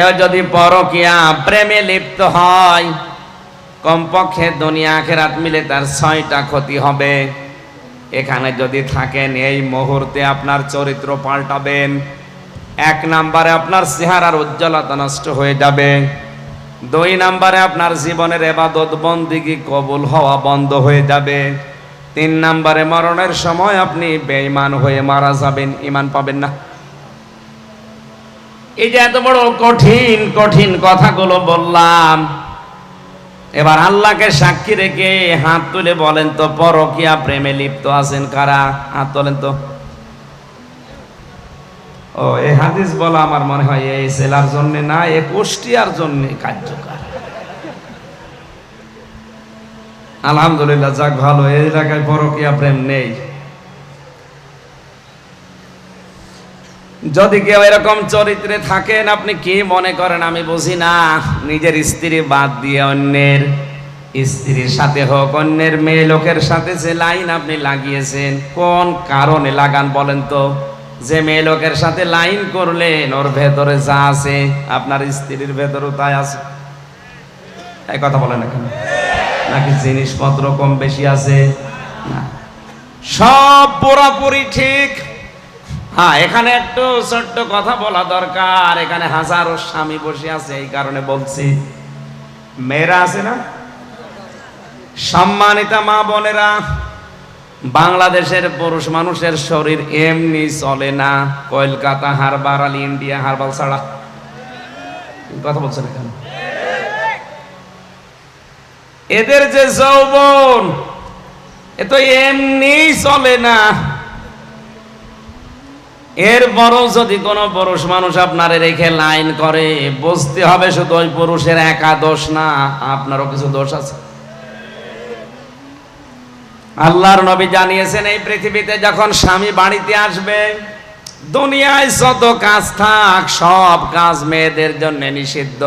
কেউ যদি পরকিয়া প্রেমে লিপ্ত হয়, কমপক্ষে দুনিয়া আখেরাত মিলে তার ছয়টা ক্ষতি হবে। এখানে যদি থাকেন, এই মুহূর্তে আপনার চরিত্র পাল্টাবেন। এক নাম্বারে আপনার চেহারার উজ্জ্বলতা নষ্ট হয়ে যাবে। দুই নাম্বারে আপনার জীবনের এবাদত বন্দিগি কবুল হওয়া বন্ধ হয়ে যাবে। তিন নাম্বারে মরণের সময় আপনি বেঈমান হয়ে মারা যাবেন ইমান পাবেন না। এই যে এত বড় কঠিন কঠিন কথাগুলো বললাম, এবার আল্লাহকে সাক্ষী রেখে হাত তুলে বলেন তো, পরকিয়া প্রেমে লিপ্ত আছেন কারা? হাত তোলেন তো। ও এই হাদিস বলা আমার মনে হয় এই সেলার জন্য না, এ কুষ্টিয়ার জন্য কার্যকর। আলহামদুলিল্লাহ, যাক ভালো, এই এলাকায় পরকিয়া প্রেম নেই। যদি কেউ এরকম চরিত্রে থাকেন, আপনি কি মনে করেন? আমি বুঝি না। নিজের স্ত্রী বাদ দিয়ে অন্যের স্ত্রীর সাথে হোক, অন্যের মেয়ে লোকের সাথে যে লাইন আপনি লাগিয়েছেন, কোন কারণে লাগান বলেন তো? যে মেয়ে লোকের সাথে লাইন করলেন, ওর ভেতরে যা আছে, আপনার স্ত্রীর ভেতরেও তাই আছে। এই কথা বলেন এখানে নাকি জিনিসপত্র কম বেশি আছে? সব পুরোপুরি ঠিক। হ্যাঁ এখানে একটু ছোট্ট কথা বলা দরকার। এখানে হাজারো স্বামী বসে আছে, এই কারণে বলছি। মেয়েরা আছে না? সম্মানিতা মা বোনেরা, বাংলাদেশের পুরুষ মানুষের শরীর এমনি চলে না। কলকাতা হারবার আল, ইন্ডিয়া, হারবাল ছাড়া। কথা বলছেন এখানে? এদের যে যৌবন, এ তো এমনি চলে না। এর বড় যদি কোনো পুরুষ মানুষ আপনারে রেখে লাইন করে, বুঝতে হবে শুধু ওই পুরুষের একা দোষ না, আপনারও কিছু দোষ আছে। আল্লাহর নবী জানিয়েছেন, এই পৃথিবীতে যখন স্বামী বাড়িতে আসবে, দুনিয়ায় যত কাজ থাক, সব কাজ মেয়েদের জন্য নিষিদ্ধ।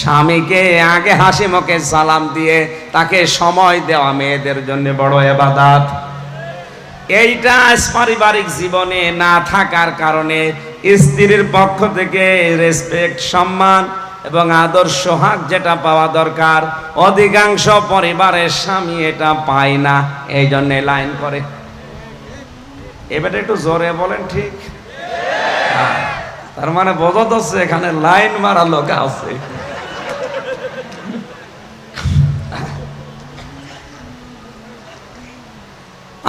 স্বামীকে আগে হাসি মুখে সালাম দিয়ে তাকে সময় দেওয়া মেয়েদের জন্য বড় এবাদাত। এইটা পারিবারিক জীবনে না থাকার কারণে স্ত্রীর পক্ষ থেকে রেসপেক্ট সম্মান এবং আদর সোহাগ যেটা পাওয়া দরকার। অধিকাংশ পরিবারের স্বামী এটা পায় না এই জন্য লাইন করে। এবারে একটু জোরে বলেন ঠিক? হ্যাঁ, তার মানে বোঝা যাচ্ছে এখানে লাইন মারা লোক আছে।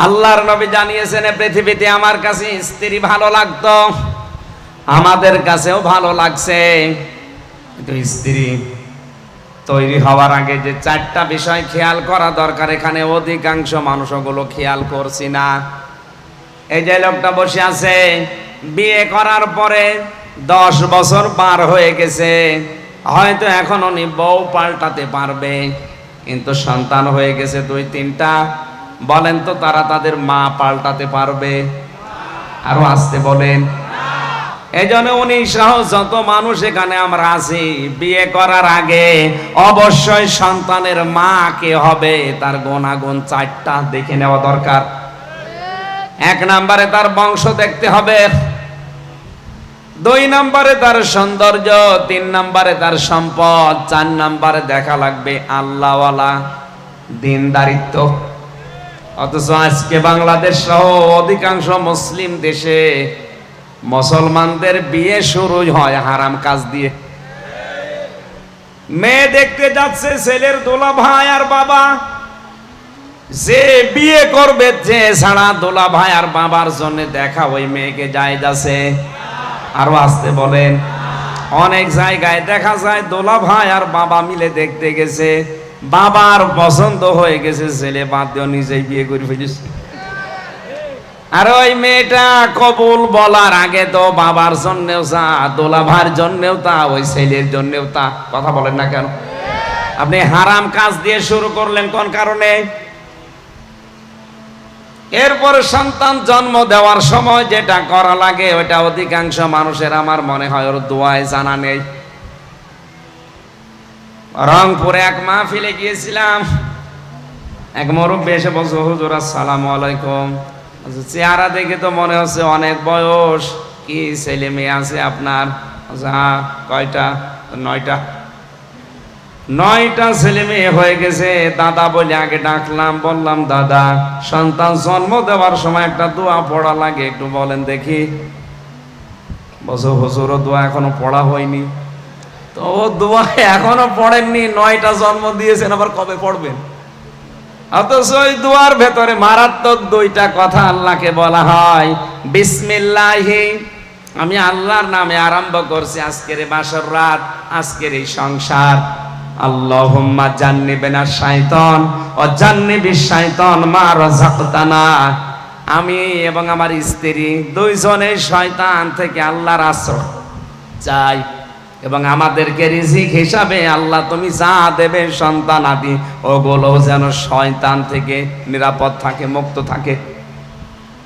আল্লাহর নবী জানিয়েছেন পৃথিবীতে আমার কাছে স্ত্রী ভালো লাগতো? আমাদের কাছেও ভালো লাগছে। কিন্তু স্ত্রী তৈরি হওয়ার আগে যে চারটা বিষয় খেয়াল করা দরকার, এখানে অধিকাংশ মানুষ ওগুলো খেয়াল করছি না। এই যে লোকটা বসে আছে, বিয়ে করার পরে দশ বছর পার হয়ে গেছে। হয়তো এখন উনি বউ পাল্টাতে পারবে, কিন্তু সন্তান হয়ে গেছে দুই তিনটা বলেন তো তারা তাদের মা পাল্টাতে পারবে? আরও আসতে বলেন। এই জন্য উনি সহ যত মানুষ এখানে আমরা আছি, বিয়ে করার আগে অবশ্যই সন্তানের মা কে হবে তার গুণাগুণ চারটা দেখে নেওয়া দরকার। এক নম্বরে তার বংশ দেখতে হবে। দুই নম্বরে তার সৌন্দর্য, তিন নম্বরে তার সম্পদ, চার নম্বরে দেখা লাগবে আল্লাহওয়ালা দিনদারিত্ব। অথচ আজকে বাংলাদেশ সহ অধিকাংশ মুসলিম দেশে মুসলমানদের বিয়ে শুরু হয়, হারাম কাজ দিয়ে। মেয়ে দেখতে যাচ্ছে ছেলের দোলা ভাই আর বাবা। যে বিয়ে করবে, যে ছাড়া দোলা ভাই আর বাবার জন্য দেখা ওই মেয়েকে যায় যাচ্ছে আরও আসতে বলেন, অনেক জায়গায় দেখা যায় দোলা ভাই আর বাবা মিলে দেখতে গেছে। বাবার পছন্দ হয়ে গেছে, ছেলে বাদ দিয়ে নিজেই বিয়ে করে ফেলেছে। আর ওই মেয়েটা কবুল বলার আগে তো বাবার জন্যেও তা দোলা ভাইয়ের জন্যেও তা, ওই ছেলের জন্যেও তা, কথা বলেন না কেন? আপনি হারাম কাজ দিয়ে শুরু করলেন কোন কারণে? এরপরে সন্তান জন্ম দেওয়ার সময় যেটা করা লাগে, ওইটা অধিকাংশ মানুষের আমার মনে হয় ওর দোয়ায় জানা নেই। রংপুরে এক মাহফিলে গিয়েছিলাম। এক মুরব্বী এসে বলছে, হুজুর, আসসালামু আলাইকুম। চেহারা দেখে তো মনে হচ্ছে অনেক বয়স। কি ছেলে মেয়ে আছে আপনার? আচ্ছা কয়টা? নয়টা। নয়টা ছেলে মেয়ে হয়ে গেছে। দাদা বলে আগে ডাকলাম, বললাম, দাদা, সন্তান জন্ম দেওয়ার সময় একটা দোয়া পড়া লাগে, একটু বলেন দেখি। বছর বছর দোয়া এখনও পড়া হয়নি। তো দোয়া এখনও পড়েননি, নয়টা জন্ম দিয়েছেন, আবার কবে পড়বেন? অথচ ওই দোয়ার ভেতরে মারাত্মক দুইটা কথা আল্লাহকে বলা হয়। বিসমিল্লাহি, আমি আল্লাহর নামে আরম্ভ করছি, আজকের বাসর রাত, আজকের এই সংসার। আল্লাহুম্মা জান্নিবেনা শাইতান, ও জান্নিবি শাইতান মা রাযাকতানা। আমি এবং আমার স্ত্রী দুইজনে শয়তান থেকে আল্লাহর আশ্রয় চাই। এবং আমাদেরকে রিজিক হিসাবে আল্লাহ তুমি যা দেবে সন্তান আদি ওগুলো যেন শয়তান থেকে নিরাপদ থাকে, মুক্ত থাকে।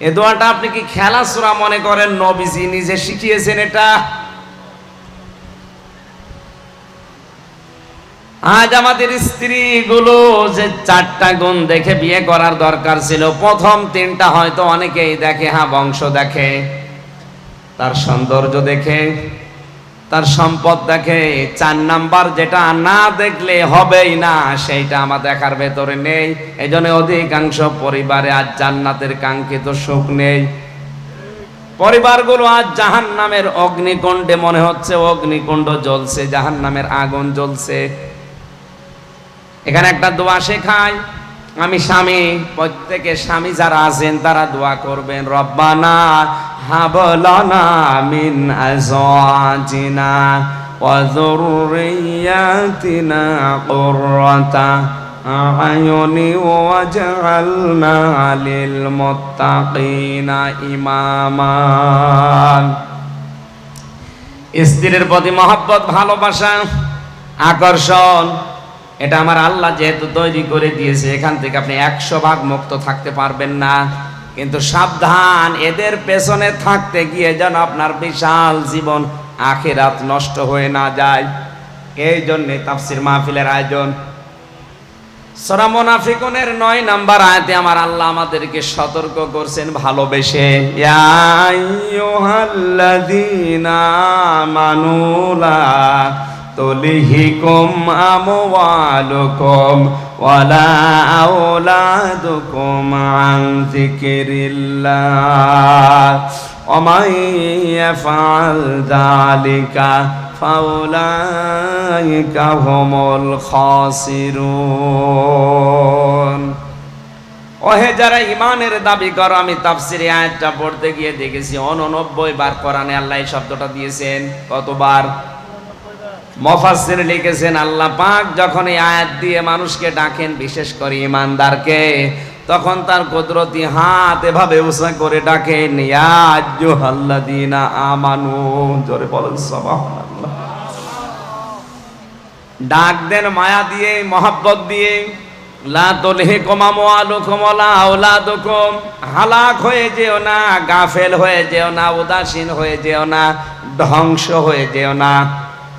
এ দোয়াটা আপনি কি খেলাসুরা মনে করেন? নবীজি নিজে শিখিয়েছেন এটা। আজ আমাদের স্ত্রীগুলো যে চারটা গুণ দেখে বিয়ে করার দরকার ছিল, প্রথম তিনটা হয়তো অনেকেই দেখে হ্যাঁ বংশ দেখে, তার সৌন্দর্য দেখে। তার সম্পদ দেখে চার নাম্বার যেটা না দেখলে হবেই না, সেইটা আমার দেখার ভেতরে নেই। এই জন্য অধিকাংশ পরিবারে আজ জান্নাতের কাঙ্ক্ষিত সুখ নেই। পরিবারগুলো আজ জাহান নামের অগ্নিকুণ্ডে, মনে হচ্ছে অগ্নিকুণ্ড জ্বলছে জাহান নামের আগুন জ্বলছে। এখানে একটা দোয়া শেখায় আমি স্বামী, প্রত্যেকে স্বামী যারা আছেন তারা দোয়া করবেন, রব্বানা হাবলানা মিন আজওয়াজিনা ওয়া যুররিয়াতিনা কুররাতা আয়ুনি ওয়াজআলনা লিল মুত্তাকিনা ইমামা স্ত্রীর প্রতি মহব্বত ভালোবাসা আকর্ষণ এটা আমার আল্লাহ যেহেতু তৈরি করে দিয়েছে, এখান থেকে আপনি একশো ভাগ মুক্ত থাকতে পারবেন না। কিন্তু সাবধান, এদের পেছনে থাকতে গিয়ে যেন আপনার বিশাল জীবন আখেরাত নষ্ট হয়ে না যায়। এই জন্যে তাফসির মাহফিলের আয়োজন। সরা মোনাফিকুনের নয় নাম্বার আয়াতে আমার আল্লাহ আমাদেরকে সতর্ক করছেন ভালোবেসে। মানুলা তুলহিকুম আমওয়ালুকুম ওয়ালা আওলাদুকুম আন যিকিরিল্লাহ ومن يفعل ذلك فأولئك هم الخاسرون ওহে যারা ইমানের দাবি করো আমি তাফসিরে আয়াতটা পড়তে গিয়ে দেখেছি অননব্বই বার কোরআনে আল্লাহ এই শব্দটা দিয়েছেন কতবার মফাসির লিখেছেন, আল্লাহ পাক যখন এই আয়াত দিয়ে মানুষকে ডাকেন, বিশেষ করে ইমানদারকে, তখন তার কুদরতি হাত এভাবে উষা করে ডাকেন, ইয়া আইয়ুহাল্লাযীনা আমানু জোরে বলেন, সুবহানাল্লাহ। ডাক দেন মায়া দিয়ে, মহাব্বত দিয়ে, লা তুলহিকুম আমওয়ালুকুম ওয়ালা আওলাদুকুম হালাক হয়ে যেও না, গাফেল হয়ে যেও না, উদাসীন হয়ে যেও না, ধ্বংস হয়ে যেও না।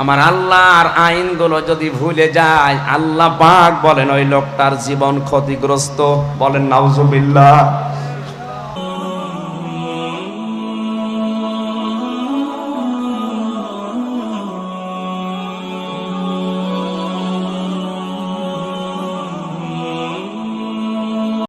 আমার আল্লাহর আইনগুলো যদি ভুলে যায়, আল্লাহ বাঘ বলেন, ওই লোকটার জীবন ক্ষতিগ্রস্ত। বলেন, নাউজুবিল্লাহ।